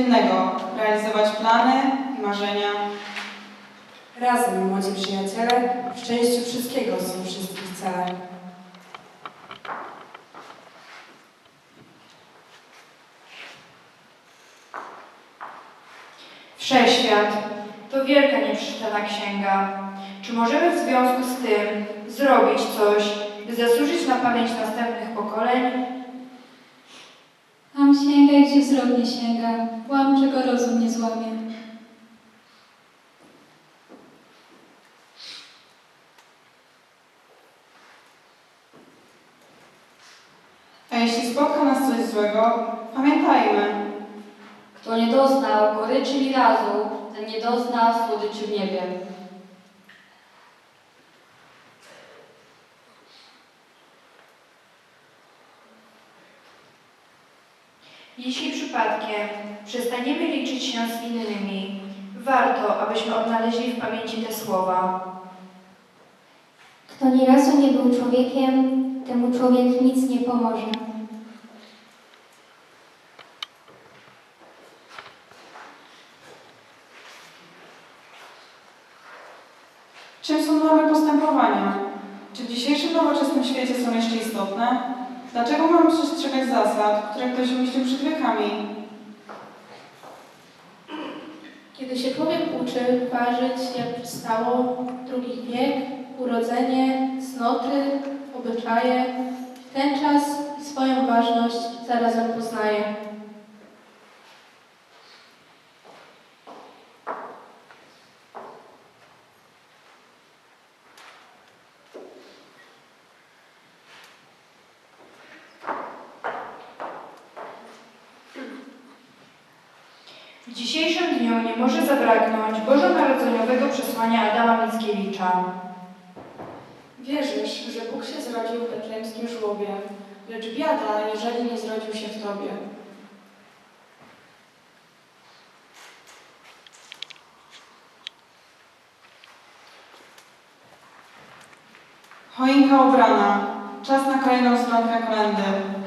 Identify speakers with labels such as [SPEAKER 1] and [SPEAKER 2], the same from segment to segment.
[SPEAKER 1] codziennego, realizować plany i marzenia.
[SPEAKER 2] Razem, młodzi przyjaciele, w szczęściu wszystkiego są wszystkich cele.
[SPEAKER 3] Wszechświat to wielka nieprzeczytana księga. Czy możemy w związku z tym zrobić coś, by zasłużyć na pamięć następnych pokoleń?
[SPEAKER 4] Tam sięgaj, gdzie wzrok nie sięga, łam, czego rozum nie złamie.
[SPEAKER 1] A jeśli spotka nas coś złego, pamiętajmy,
[SPEAKER 5] Kto nie doznał goryczy i razu, ten nie dozna słodyczy w niebie.
[SPEAKER 3] Jeśli przypadkiem przestaniemy liczyć się z innymi, warto, abyśmy odnaleźli w pamięci te słowa.
[SPEAKER 6] Kto ni razu nie był człowiekiem, temu człowiek nic nie pomoże.
[SPEAKER 1] czym są normy postępowania. Czy w dzisiejszym nowoczesnym świecie są jeszcze istotne? Dlaczego mamy przestrzegać zasad, które ktoś wymyślił przed wiekami?
[SPEAKER 7] Kiedy się człowiek uczy ważyć, jak przystało, drugi wiek, urodzenie, cnoty, obyczaje, w ten czas swoją ważność zarazem poznaje.
[SPEAKER 3] W dzisiejszym dniu nie może zabraknąć bożonarodzeniowego przesłania Adama Mickiewicza.
[SPEAKER 8] Wierzysz, że Bóg się zrodził w betlejemskim żłobie, lecz biada, jeżeli nie zrodził się w Tobie.
[SPEAKER 1] Choinka ubrana, czas na kolejną zwrotkę kolendy.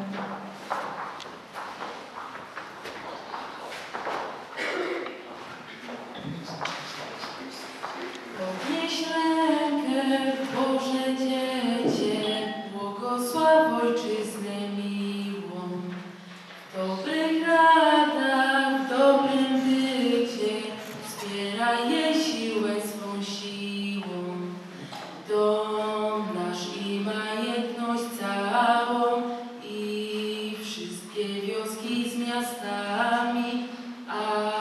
[SPEAKER 9] Boże Dziecię, błogosław Ojczyznę miłą. W dobrych radach, w dobrym bycie, wspieraj je siłę swą siłą. Dom nasz i majętność całą i wszystkie wioski z miastami, a